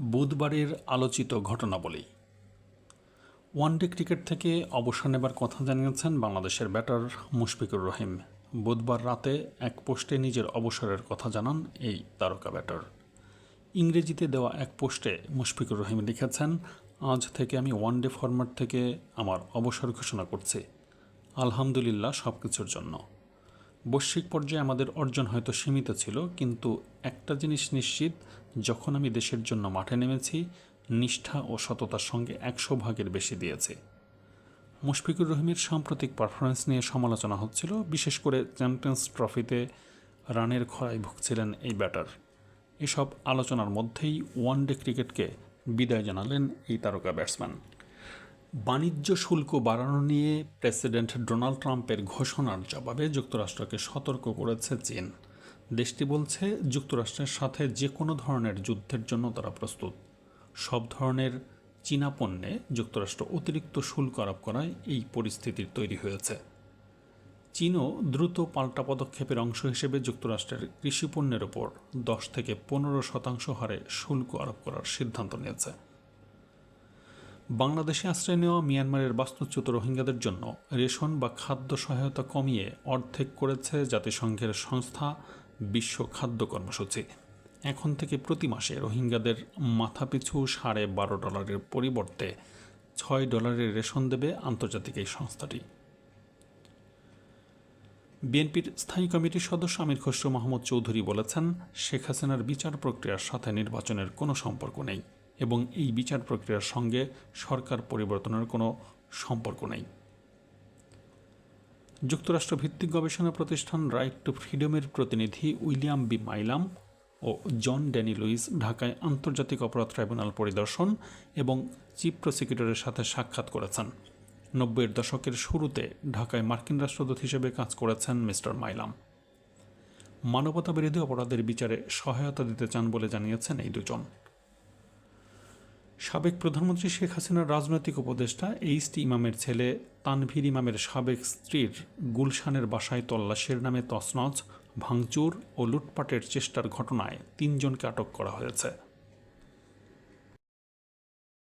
বুধবারের আলোচিত ঘটনাবলী। One day cricket থেকে অবসর নেবার কথা জানিয়েছেন বাংলাদেশের ব্যাটার মুশফিকুর রহিম। বুধবার রাতে এক পোস্টে নিজের অবসরের কথা জানান এই তারকা ব্যাটার। ইংরেজিতে দেওয়া এক পোস্টে মুশফিকুর রহিম লিখেছেন, আজ থেকে আমি ওয়ানডে ফরম্যাট থেকে আমার অবসর ঘোষণা করছি। আলহামদুলিল্লাহ সব কিছুর জন্য। বৈশ্বিক পর্যায়ে আমাদের অর্জন হয়তো সীমিত ছিল, কিন্তু একটা জিনিস নিশ্চিত, যখন আমি দেশের জন্য মাঠে নেমেছি, নিষ্ঠা ও সততার সঙ্গে একশো ভাগের বেশি দিয়েছি। মুশফিকুর রহিমের সাম্প্রতিক পারফরমেন্স নিয়ে সমালোচনা হচ্ছিল, বিশেষ করে চ্যাম্পিয়ন্স ট্রফিতে রানের খরায় ভুগছিলেন এই ব্যাটার এসব আলোচনার মধ্যেই ওয়ানডে ক্রিকেটকে বিদায় জানালেন এই তারকা ব্যাটসম্যান বাণিজ্য শুল্ক বাড়ানো নিয়ে প্রেসিডেন্ট ডোনাল্ড ট্রাম্পের ঘোষণার জবাবে যুক্তরাষ্ট্রকে সতর্ক করেছে চীন। দেশটি বলছে, যুক্তরাষ্ট্রের সাথে যে কোনো ধরনের যুদ্ধের জন্য তারা প্রস্তুত। সব ধরনের চীনা পণ্যে যুক্তরাষ্ট্র অতিরিক্ত শুল্ক আরোপ করায় এই পরিস্থিতির তৈরি হয়েছে। চীনও দ্রুত পাল্টা পদক্ষেপের অংশ হিসেবে যুক্তরাষ্ট্রের কৃষি পণ্যের ওপর দশ থেকে পনেরো শতাংশ হারে শুল্ক আরোপ করার সিদ্ধান্ত নিয়েছে। বাংলাদেশে আশ্রয় নেওয়া মিয়ানমারের বাস্তুচ্যুত রোহিঙ্গাদের জন্য রেশন বা খাদ্য সহায়তা কমিয়ে অর্ধেক করেছে জাতিসংঘের সংস্থা বিশ্ব খাদ্য কর্মসূচি। এখন থেকে প্রতি মাসে রোহিঙ্গাদের মাথাপিছু সাড়ে বারো ডলারের পরিবর্তে ছয় ডলারের রেশন দেবে আন্তর্জাতিক এই সংস্থাটি। বিএনপির স্থায়ী কমিটির সদস্য আমির খসরু মাহমুদ চৌধুরী বলেছেন, শেখ হাসিনার বিচার প্রক্রিয়ার সাথে নির্বাচনের কোনো সম্পর্ক নেই। এবং এই বিচার প্রক্রিয়ার সঙ্গে সরকার পরিবর্তনের কোনো সম্পর্ক নেই। যুক্তরাষ্ট্র ভিত্তিক গবেষণা প্রতিষ্ঠান রাইট টু ফ্রিডমের প্রতিনিধি উইলিয়াম বি মাইলাম ও জন ড্যানি লুইস ঢাকায় আন্তর্জাতিক অপরাধ ট্রাইব্যুনাল পরিদর্শন এবং চিফ প্রসিকিউটরের সাথে সাক্ষাৎ করেছেন। নব্বইয়ের দশকের শুরুতে ঢাকায় মার্কিন রাষ্ট্রদূত হিসেবে কাজ করেছেন মিস্টার মাইলাম। মানবতা বিরোধী অপরাধের বিচারে সহায়তা দিতে চান বলে জানিয়েছেন এই দুজন। সাবেক প্রধানমন্ত্রী শেখ হাসিনার রাজনৈতিক উপদেষ্টা এইচ টি ইমামের ছেলে তানভীর ইমামের সাবেক স্ত্রীর গুলশানের বাসায় তল্লাশের নামে তছনছ, ভাঙচুর ও লুটপাটের চেষ্টার ঘটনায় তিনজনকে আটক করা হয়েছে।